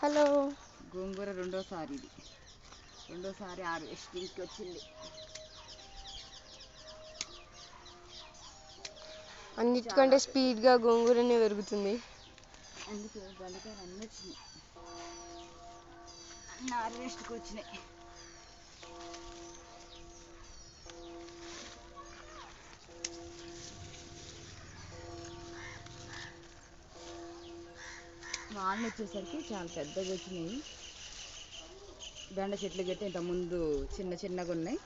Hello. గోంగూర రెండోసారి ఇది. రెండోసారి హార్వెస్టింగ్కి వచ్చింది. అన్నిటికంటే స్పీడ్గా గోంగూరనే పెరుగుతుంది. అందుకు బెండకాయలు అన్నీ వచ్చినాయి. అన్నీ హార్వెస్ట్కి వచ్చినాయి. వాళ్ళు వచ్చేసరికి చాలా పెద్దగా వచ్చినాయి. బెండ చెట్లు గట్టి ఇంత ముందు చిన్న చిన్నగా ఉన్నాయి.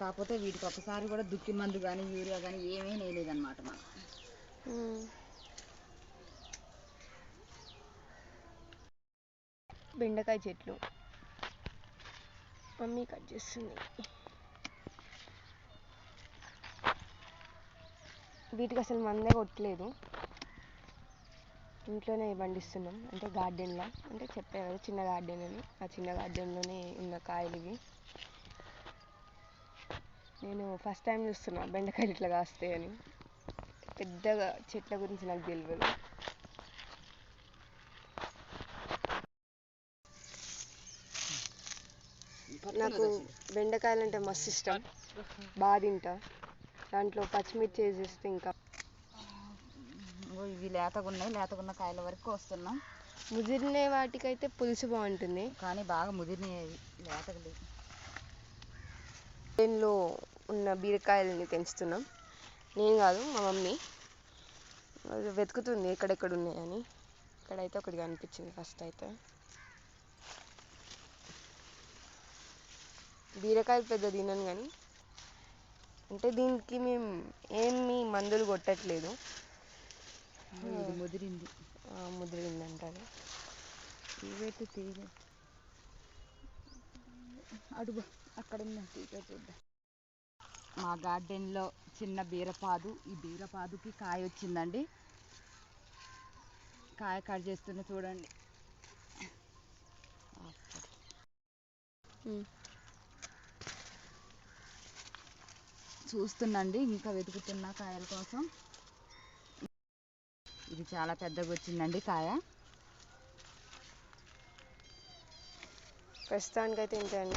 కాకపోతే వీటికి ఒకసారి కూడా దుక్కి మందు కానీ యూరియా కానీ ఏమీ వేయలేదన్నమాట మనం బెండకాయ చెట్లు. మమ్మీ కట్ చేస్తుంది. వీటికి అసలు మందే కొట్టలేదు. ఇంట్లోనే పండిస్తున్నాం. అంటే గార్డెన్లో. అంటే చెప్పే కదా చిన్న గార్డెన్ అని. ఆ చిన్న గార్డెన్లోనే ఉన్న కాయలు ఇవి. నేను ఫస్ట్ టైం చూస్తున్నా బెండకాయలు ఇట్లా కాస్తాయని పెద్దగా చెట్ల గురించి నాకు తెలియదు నాకు బెండకాయలు అంటే మస్తు ఇష్టం. బాగా తింటా. దాంట్లో పచ్చిమిర్చి వేసేస్తే ఇంకా ఇవి లేతగా ఉన్నాయి లేతగా ఉన్న కాయల వరకు వస్తున్నాం ముదిరిన వాటికైతే పులుసు బాగుంటుంది. కానీ బాగా ముదిరినాయి లేతగా లేవు దీనిలో ఉన్న బీరకాయలని పెంచుతున్నాం నేను కాదు మా మమ్మీ. వెతుకుతుంది ఎక్కడెక్కడ ఉన్నాయని. ఇక్కడైతే ఒకటి కనిపించింది ఫస్ట్ అయితే. బీరకాయలు పెద్ద తినను కానీ అంటే దీనికి మేము ఏమి మందులు కొట్టట్లేదు. ముదిరింది. ఆ, ముదిరిందంటారు. ఇవైతే తీగ అడుగు అక్కడ ఉన్న తీగ చూద్దాం. మా గార్డెన్లో చిన్న బీరపాదు ఈ బీరపాదుకి కాయ వచ్చిందండి. కాయ కట్ చేస్తున్న చూడండి. చూస్తుండండి ఇంకా వెతుకుతున్నా కాయల కోసం. ఇది చాలా పెద్దగా వచ్చిందండి కాయ. ప్రస్తుతానికైతే ఇంతే అండి.